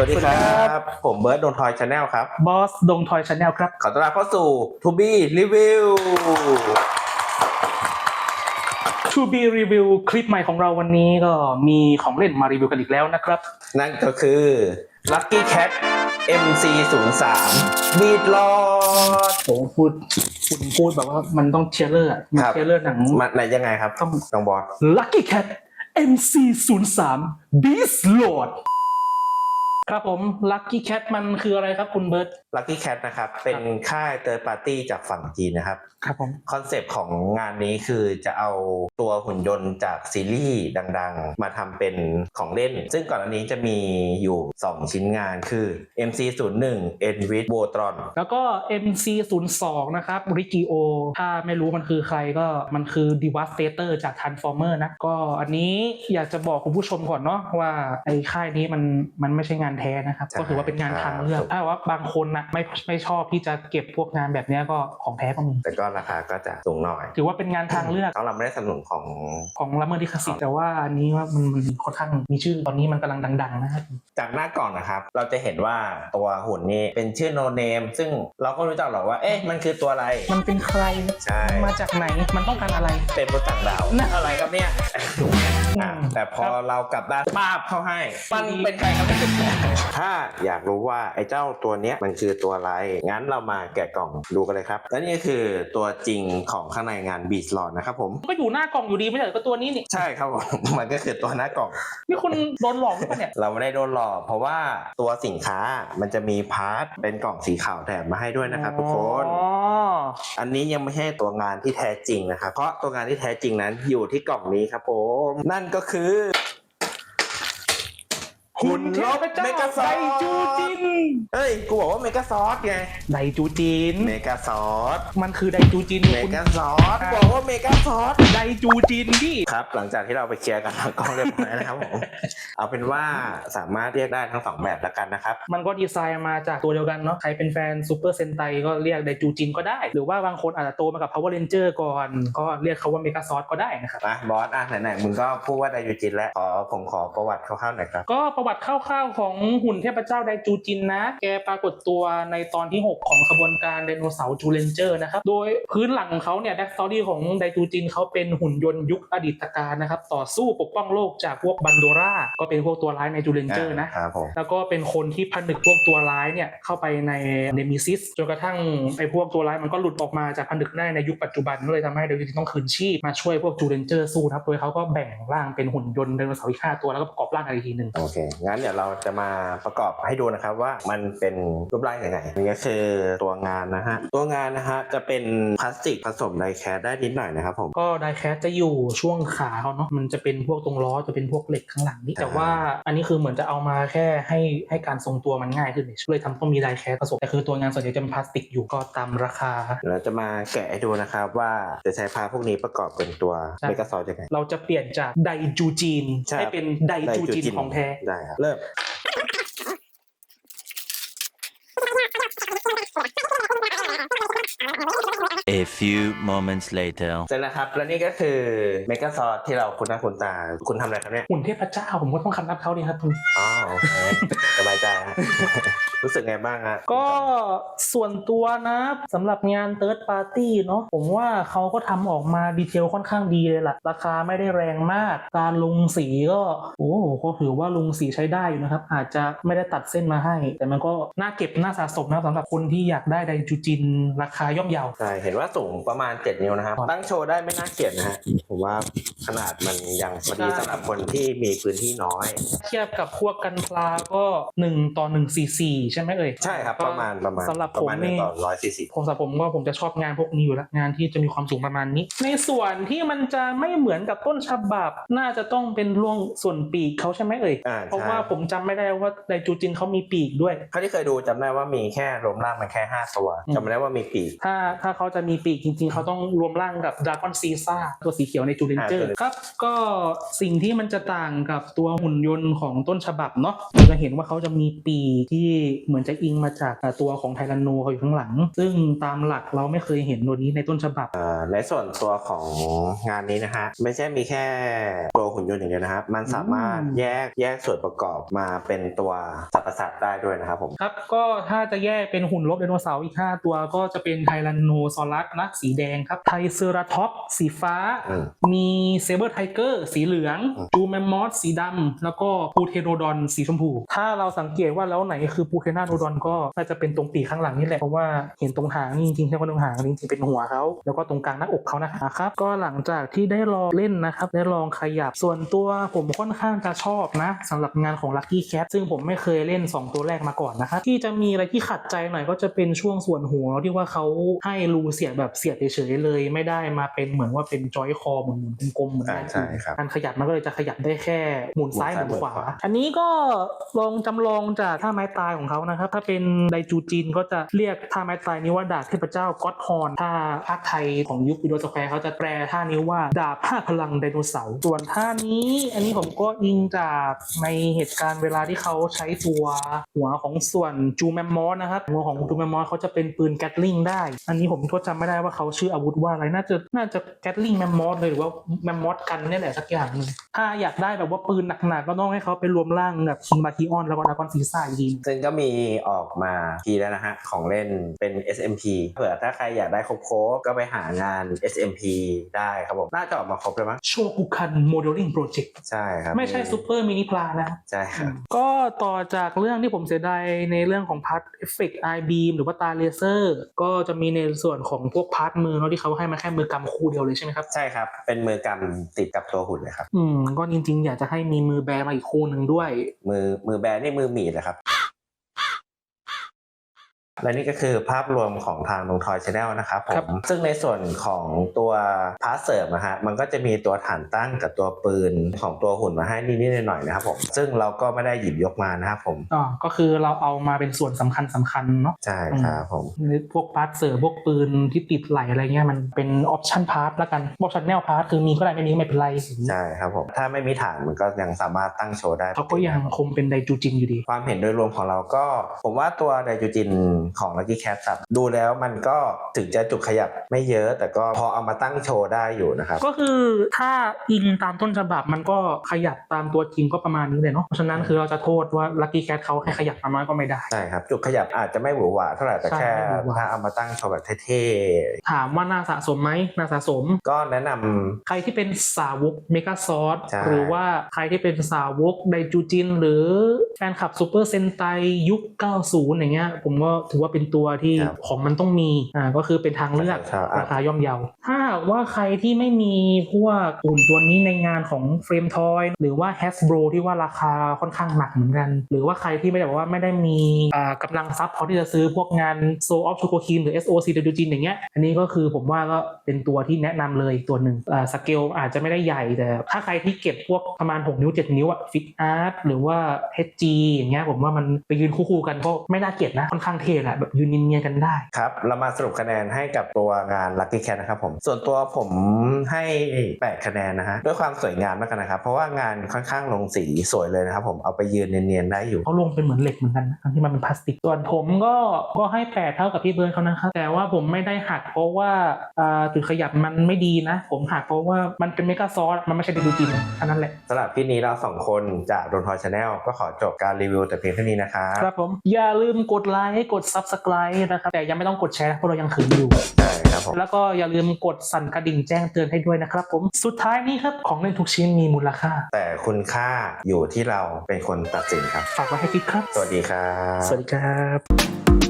สวัสดีครับ ผมเบิร์ดโดนทอยชาแนลครับ บอสดงทอยชาแนลครับ ขอต้อนรับเข้าสู่ To Be Review To be review คลิปใหม่ของเราวันนี้ก็มีของเล่นมารีวิวกันอีกแล้วนะครับ นั่นก็คือ Lucky Cat MC 0 3 Beat Lord โอ้พูดคุณพูดแบบว่ามันต้องเชียร์เลอร์อะมันครับเชียร์เลอร์หนังมาไหนยังไงครับ ต้องน้องบอส Lucky Cat MC 0 3 Beast Lord ครับผม Lucky Cat มันคืออะไรครับคุณเบิร์ต Lucky Cat นะครับ เป็นค่ายเตอร์ปาร์ตี้จากฝั่งจีนนะครับ ครับผม คอนเซปต์ของงานนี้คือจะเอาตัวหุ่นยนต์จากซีรีส์ดังๆ มาทำเป็นของเล่น ซึ่งก่อนอันนี้จะมีอยู่ 2 ชิ้นงานคือ MC 0 1 e n v i t v o t r o n แล้วก็ MC 0 2 นะครับริกิโอถ้าไม่รู้มันคือใครก็มันคือ Devastator จาก Transformer นะ ก็อันนี้อยากจะบอกคุณผู้ชมก่อนเนาะว่าไอ้ค่ายนี้มันมันไม่ใช่งานแท้นะครับใช่ก็ถือว่าเป็นงานทางเลือกครับถ้าว่าบางคนนะไม่ไม่ชอบที่จะเก็บพวกงานแบบเนี้ยก็ของแท้ก็มีแต่ก็ราคาก็จะสูงหน่อย ถือว่าเป็นงานทางเลือกทั้งเราไม่ได้สนับสนุนของของละเมิดลิขสิทธิ์แต่ว่าอันนี้ว่ามันมันค่อนข้างมีชื่อตอนนี้มันกำลังดัง ๆ นะครับจากหน้ากล่องนะครับ เราจะเห็นว่าตัวหุ่นนี้เป็นชื่อโนเนมซึ่งเราก็รู้จักหรอกว่าเอ๊ะมันคือตัวอะไร มันเป็นใครใช่มาจากไหนมันต้องการอะไรเป็นมนุษย์ต่างดาวน่ะอะไรครับเนี่ยอะแต่พอเรากลับด้านป้าบเข้าให้มันเป็นใครครับเนี่ยถ้าอยากรู้ว่าไอ้เจ้าตัวเนี้ยมันคือตัวอะไร งั้นเรามาแกะกล่องดูกันเลยครับ และนี่ก็คือตัวจริงของข้างในงานบีสลอดนะครับผม ก็อยู่หน้ากล่องอยู่ดีไม่ใช่เหรอก็ตัวนี้นี่ ใช่ครับผม มันก็คือตัวหน้ากล่อง นี่คุณโดนหลอกหรือเปล่าเนี่ย เราไม่ได้โดนหลอก เพราะว่าตัวสินค้ามันจะมีพาร์ทเป็นกล่องสีขาวแถมมาให้ด้วยนะครับทุกคน อ๋อ อันนี้ยังไม่ใช่ตัวงานที่แท้จริงนะครับ เพราะตัวงานที่แท้จริงนั้นอยู่ที่กล่องนี้ครับผม นั่นก็คือ หุ่นลบเจ้าเมกาซอไดสจูจินเฮ้ย กูบอกว่าเมกาซอสไง ไดจูจิน เมกาซอส มันคือไดจูจินเมคุณกาซอส บอกว่าเมกาซอส ไดจูจินพี่ครับ หลังจากที่เราไปเคลียร์กันหลังกล้องเรียบร้อยนะครับผม เอาเป็นว่าสามารถเรียกได้ทั้งสองแบบแล้วกันนะครับ มันก็ดีไซน์มาจากตัวเดียวกันเนาะ ใครเป็นแฟนซูเปอร์เซนไตก็เรียกไดจูจินก็ได้ หรือว่าบางคนอาจจะโตมากับ Power Ranger ก่อน ก็เรียกเขาว่าเมกาซอสก็ได้นะครับอะบอส อะไหนๆ มึงก็พูดว่าไดยูจินแล้ว ขอผมขอประวัติคร่าวๆหน่อยครับ ก็ประวัติคร่าวๆของหุ่นเทพเจ้าไดจูจินนะ แกปรากฏตัวในตอนที่ 6 ของขบวนการไดโนเสาร์จูเลนเจอร์นะครับ โดยพื้นหลังของเขาเนี่ยแบ็กสตอรี่ของไดจูจินเขาเป็นหุ่นยนต์ยุคอดีตการนะครับ ต่อสู้ปกป้องโลกจากพวกบันโดราก็เป็นพวกตัวร้ายในจูเลนเจอร์นะครับผมแล้วก็เป็นคนที่ผนึกพวกตัวร้ายเนี่ยเข้าไปในเนมิซิสจนกระทั่งไอ้พวกตัวร้ายมันก็หลุดออกมาจากผนึกได้ในยุคปัจจุบันก็เลยทำให้เดวิดต้องคืนชีพมาช่วยพวกจูเลนเจอร์สู้นะครับโดยเขาก็แบ่งร่างเป็นหุ่นยนต์ไดโนเสาร์อีกห้าตัวแล้วก็ประกอบร่างกันอีกทีหนึ่งโอเคงั้นเดี๋ยวเราจะมาประกอบให้ดูนะครับว่ามันเป็นรูปร่างยังไงนี่ก็คือตัวงานนะฮะตัวงานนะฮะจะเป็นพลาสติกผสมไดแคสได้นิดหน่อยนะครับผมก็ไดแคสจะอยู่ช่วงขาเขาเนาะมันจะเป็นพวกตรงล้อจะเป็นพวกเหล็กข้างหลังนี่แต่ว่าอันนี้คือเหมือนจะเอามาแค่ให้ให้การทรงตัวมันง่ายขึ้นเฉยเลยทำต้องมีไดแคสผสมแต่คือตัวงานส่วนใหญ่จะเป็นพลาสติกอยู่ก็ตามราคาเดี๋ยวเราจะมาแกะให้ดูนะครับว่าจะใช้พาร์ทพวกนี้ประกอบเป็นตัวใช่เมกาซอลยังไงเราจะเปลี่ยนจากไดจูจีนใช่ให้เป็นไดจูจินของแท้ได้ครับเริ่ม A few moments later. เสร็จแล้วครับ และนี่ก็คือเมกาซอลที่เราคุ้นหน้าคุ้นตา คุณทำอะไรครับเนี่ย หุ่นเทพเจ้าผมก็ต้องคำนับเขาดีครับคุณอ๋อโอเคสบายใจฮะ รู้สึกไงบ้างฮะก็ส่วนตัวนะสำหรับงาน Third Party เนาะผมว่าเขาก็ทำออกมาดีเทลค่อนข้างดีเลยล่ะ ราคาไม่ได้แรงมาก การลงสีก็ โอ้ก็ถือว่าลงสีใช้ได้อยู่นะครับ อาจจะไม่ได้ตัดเส้นมาให้ แต่มันก็น่าเก็บน่าสะสมนะสำหรับคนที่อยากได้ไดจูจิน ราคาย่อมเยา ใช่เห็นว่าสูงประมาณ 7 นิ้วนะครับ ตั้งโชว์ได้ไม่น่าเกลียดนะฮะผมว่าขนาดมันยังพอดีสำหรับคนที่มีพื้นที่น้อย เทียบกับพวกกันพลาก็1ต่อ144ใช่ไหมเอ่ยใช่ครับประมาณประมาณสำหรับประผมมาณหนึ่งนี่ต่อร้อยสี่สิบผมสำหรับผมก็ผมจะชอบงานพวกนี้อยู่แล้วงานที่จะมีความสูงประมาณนี้ ในส่วนที่มันจะไม่เหมือนกับต้นฉบับ น่าจะต้องเป็นร่วงส่วนปีกเขาใช่ไหมเอ่ยอ่าเพราะใช่ว่าผมจำไม่ได้ว่าไดจูจินเขามีปีกด้วยเท่าที่เคยดูจำได้ว่ามีแค่รวมร่างมันแค่ห้าตัวอืมจำไม่ได้ว่ามีปีกถ้าถ้าเขาจะมีปีกจริง ๆ เขาต้องรวมร่างกับดราก้อนซีซ่าตัวสีเขียวในจูเลนเจอร์อ่าครับ ก็สิ่งที่มันจะต่างกับตัวหุ่นยนต์ของต้นฉบับเนาะเราจะเห็นว่าเขาจะมีปีกที่เหมือนจะอิงมาจากอ่าตัวของไทรันโนเขาอยู่ข้างหลัง ซึ่งตามหลักเราไม่เคยเห็นตัวนี้ในต้นฉบับเอ่อในส่วนตัวของงานนี้นะฮะไม่ใช่มีแค่ตัวหุ่นยนต์อย่างเดียวนะครับ มันสามารถอืมแยกแยกส่วนประกอบมาเป็นตัวสรรพสัตว์ได้ด้วยนะครับผมครับก็ถ้าจะแยกเป็นหุ่นลบไดโนเสาร์อีก 5 ตัวก็จะเป็นไทรันโนซอรัสนะสีแดงครับไทเซอราท็อปสีฟ้าอืมมีเซเบอร์ไทเกอร์สีเหลืองอืมจูแมมมอสสีดำแล้วก็ปูเทโนดอนสีชมพู ถ้าเราสังเกตว่าแล้วไหนคือปูเทโนดอนก็น่าจะเป็นตรงปีกข้างหลังนี่แหละเพราะว่าเห็นตรงหางนี่จริงๆใช่ว่าตรงหางนี่จริงๆเป็นหัวเขาแล้วก็ตรงกลางหน้าอกเขานะครับก็หลังจากที่ได้ลองเล่นนะครับได้ลองขยับส่วนตัวผมค่อนข้างจะชอบนะสำหรับงานของ Lucky Cat ซึ่งผมไม่เคยเล่น 2 ตัวแรกมาก่อนนะครับที่จะมีอะไรที่ขัดใจหน่อยก็จะเป็นช่วงส่วนหัวที่ว่าเขาให้รูเสียบแบบเสียบเฉยๆเลย ไม่ได้มาเป็นเหมือนว่าเป็นจอยคอเหมือนกลมๆเหมือนอ่ากันใช่ครับการขยับมันก็เลยจะขยับได้แค่หมุนซ้ายหหมุมุนนขซ้ายวาหมุนขวา อันนี้ก็ลองจำลองจากท่าไม้ตายของเขานะครับถ้าเป็นไดจูจินก็จะเรียกท่าไม้ตายนี้ว่าดาบเทพเจ้าก็อดฮอนถ้าภาคไทยของยุควิดีโอสแควร์เขาจะแปลท่านี้ว่าดาบห้าพลังไดโนเสาร์ส่วนท่านี้ อันนี้ผมก็อิงจากในเหตุการณ์เวลาที่เขาใช้ตัวหัวของส่วนจูแมมมอสนะครับหัวของจูแมมมอสเขาจะเป็นปืนแกตลิงได้ อันนี้ผมก็จำไม่ได้ว่าเขาชื่ออาวุธว่าอะไรน่าจะน่าจะแกตลิงแมมมอสเลยหรือว่าแมมมอสกันเนี่ยแหละสักอย่างหนึงถ้าอยากได้แบบว่าปืนหนักๆก็ต้องให้เขาไปรวมร่างกับคิงมาคิออนแล้วก็ดากอนซีซ่าอีกทีหนึ่งซึ่งก็มีออกมาทีแล้วนะฮะของเล่นเป็น SMP เผื่อถ้าใครอยากได้ครบโคบก็ไปหางาน SMP ได้ครับผมน่าจะออกมาครบเลยมั้งโชกุคันโมเดลลิ่งโปรเจกต์ใช่ครับไม่ใช่ซูเปอร์มินิพลานะใช่ครับก็ต่อจากเรื่องที่ผมเสียดายในเรื่องของพาร์ทเอฟเฟกต์ไอบีมหรือว่าตาเลเซอร์ก็จะมีในส่วนของพวกพาร์ทมือเนาะที่เขาให้มาแค่มือกำคู่เดียวเลยใช่ไหมครับ ใช่ครับ เป็นมือกำติดกับตัวหุ่นเลยครับ อืมก็จริงๆ อยากจะให้มีมือแบร์มาอีกคู่หนึ่งด้วย มือมือแบนนี่มือหมีเลยครับ และนี่ก็คือภาพรวมของทางนงทอยชาแนลนะครับผครับมซึ่งในส่วนของตัวพาร์ทเสริมนะฮะมันก็จะมีตัวฐานตั้งกับตัวปืนของตัวหุ่นมาให้นิดๆหน่อยๆนะครับผมซึ่งเราก็ไม่ได้หยิบยกมานะครับผมอ๋อก็คือเราเอามาเป็นส่วนสำคัญสำคัญเนาะใช่ครับผมหรือพวกพาร์ทเสริมพวกปืนที่ติดไหลอะไรเงี้ยมันเป็นออปชั่นพาร์ทละกันออปชั่นแนลพาร์ทคือมีก็ได้ไม่มีก็ไม่เป็นไรใช่ครับผมถ้าไม่มีฐานมันก็ยังสามารถตั้งโชว์ได้เขาก็ยังคงเป็นไดจูจินอยู่ดี ความเห็นโดยรวมของเราก็ ผมว่าตัวไดจูจินของ Lucky Cat ครับ ดูแล้วมันก็ถึงจะจุกขยับไม่เยอะ แต่ก็พอเอามาตั้งโชว์ได้อยู่นะครับก็คือถ้าอิงตามต้นฉบับมันก็ขยับตามตัวจริงก็ประมาณนี้เลยเนาะเพราะฉะนั้นคือเราจะโทษว่าลั c กี้แคทเขาให้ขยับประมาณก็ไม่ได้ ใช่ครับ จุกขยับอาจจะไม่หวือหวาเท่าไหร่แต่ใช่แค่ไม่หวือหวาถ้าเอามาตั้งโชว์แบบเท่ถามว่าน่าสะสมไหมน่าสะสมๆก็แนะนำใครที่เป็นสาวกเมกาซอสใช่หรือว่าใครที่เป็นสาวกไดจูจิน หรือแฟนคลับซูเปอร์เซนไตยุค 90 อย่างเงี้ยผมก็ถือว่าเป็นตัวที่ของมันต้องมีอ่าก็คือเป็นทางเลือกครับ ราคาย่อมเยา ถ้าหากว่าใครที่ไม่มีพวกอุ่นตัวนี้ในงานของเฟรมทอยหรือว่า Hasbro ที่ว่าราคาค่อนข้างหนักเหมือนกัน หรือว่าใครที่ไม่ได้บอกว่าไม่ได้มีอ่ากำลังทรัพย์พอที่จะซื้อพวกงาน Soul of c h o c o k i n หรือ SOC เดจูจินอย่างเงี้ยอันนี้ก็คือผมว่าก็เป็นตัวที่แนะนำเลยตัวหนึ่งอ่าสเกลอาจจะไม่ได้ใหญ่แต่ ถ้าใครที่เก็บพวกประมาณ 6 นิ้ว 7 นิ้วอะฟิกอาร์ตหรือว่า HG อย่างเงี้ยผมว่ามันไปยืนคู่ๆกันก็ไม่น่าเกลียดนะค่อนข้างเท่แหละแบบยืนเนียนๆกันได้ ครับ เรามาสรุปคะแนนให้กับตัวงาน Lucky Cat นะครับผม ส่วนตัวผมให้ 8 คะแนนนะฮะ ด้วยความสวยงามแล้วกันนะครับ เพราะว่างานค่อนข้างลงสีสวยเลยนะครับผม เอาไปยืนเนียนๆได้อยู่ เขาลงเป็นเหมือนเหล็กเหมือนกันนะทั้งที่มันเป็นพลาสติก ส่วนผมก็ก็ให้แปดเท่ากับพี่เบิร์ดเขานะครับ แต่ว่าผมไม่ได้หักเพราะว่าอ่าจุดขยับมันไม่ดีนะ ผมหักเพราะว่ามันเป็นเมกาซอสมันไม่ใช่เดดูจินแค่นั้นแหละสำหรับที่นี้เราสองคนจากโดนทอยชาแนลก็ขอจบการรีวิวแต่เพียงเท่านี้นะครับครับผมอย่าลืมกดไลค์กด Subscribe นะครับ แต่ยังไม่ต้องกดแชร์เพราะเรายังขืนอยู่ ใช่ครับผม แล้วก็อย่าลืมกดสั่นกระดิ่งแจ้งเตือนให้ด้วยนะครับผม สุดท้ายนี้ครับของเล่นทุกชิ้นมีมูลค่า แต่คุณค่าอยู่ที่เราเป็นคนตัดสินครับ ฝากไว้ให้คิดครับ สวัสดีครับ สวัสดีครับ